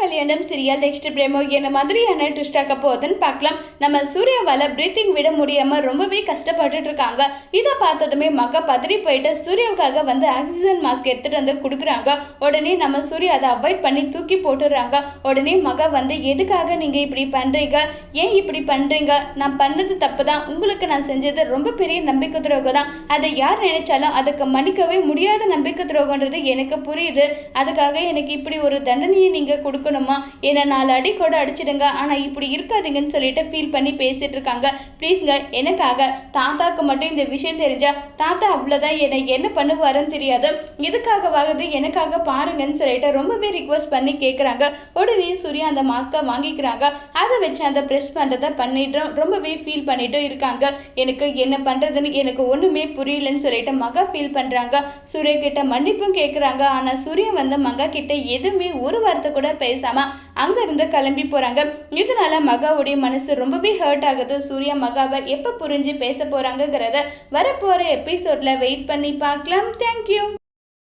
கல்யாணம் serial next பிரேமோ என்ன மாதிரியான ட்விஸ்டாக்க போகுதுன்னு பார்க்கலாம். நம்ம சூர்யாவால் பிரீத்திங் விட முடியாமல் ரொம்பவே கஷ்டப்பட்டுட்டு இருக்காங்க. இதை பார்த்ததுமே மக பதறி போயிட்டு சூர்யாவுக்காக வந்து ஆக்சிஜன் மாஸ்க் எடுத்துகிட்டு வந்து கொடுக்குறாங்க. உடனே நம்ம சூர்யா அதை அவாய்ட் பண்ணி தூக்கி போட்டுடுறாங்க. உடனே மக வந்து எதுக்காக நீங்கள் இப்படி பண்ணுறீங்க ஏன் இப்படி பண்ணுறீங்க நான் பண்ணது தப்பு தான். உங்களுக்கு நான் செஞ்சது ரொம்ப பெரிய நம்பிக்கை துரோகம் தான் அதை யார் நினைச்சாலும் அதுக்கு மன்னிக்கவே முடியாத நம்பிக்கை துரோகன்றது எனக்கு புரியுது. அதுக்காக எனக்கு இப்படி ஒரு தண்டனையை நீங்கள் இருக்கணுமா? என்னை நாலு அடி கூட அடிச்சிடுங்க. ஆனால் இப்படி இருக்காதீங்கன்னு சொல்லிட்டு ஃபீல் பண்ணி பேசிட்டு இருக்காங்க ப்ளீஸ்ங்க எனக்காக தாத்தாக்கு மட்டும் இந்த விஷயம் தெரிஞ்சா தாத்தா அவ்வளோதான் என்னை என்ன பண்ணுவாருன்னு தெரியாது. இதுக்காகவாகுது எனக்காக பாருங்கன்னு சொல்லிட்டு ரொம்பவே ரிக்வஸ்ட் பண்ணி கேட்குறாங்க உடனே சூர்யா அந்த மாஸ்க்கை வாங்கிக்கிறாங்க. அதை வச்சு அந்த ப்ரெஸ் பண்ணுறதை பண்ணிட்டோம் ரொம்பவே ஃபீல் பண்ணிட்டும் இருக்காங்க. எனக்கு என்ன பண்ணுறதுன்னு எனக்கு ஒன்றுமே புரியலன்னு சொல்லிட்டு மகா ஃபீல் பண்ணுறாங்க சூர்யா கிட்ட மன்னிப்பும் கேட்குறாங்க ஆனால் சூர்யா வந்து மகா கிட்ட எதுவுமே ஒரு வார்த்தை கூட பேசாமல் அங்கேருந்து கிளம்பி போகிறாங்க இதனால மகாவுடைய மனசு ரொம்பவே ஹர்ட் ஆகுது. சூர்யா மகாவை எப்போ புரிஞ்சு பேச போகிறாங்கங்கிறத வரப்போகிற எபிசோடில் வெயிட் பண்ணி பார்க்கலாம். தேங்க்யூ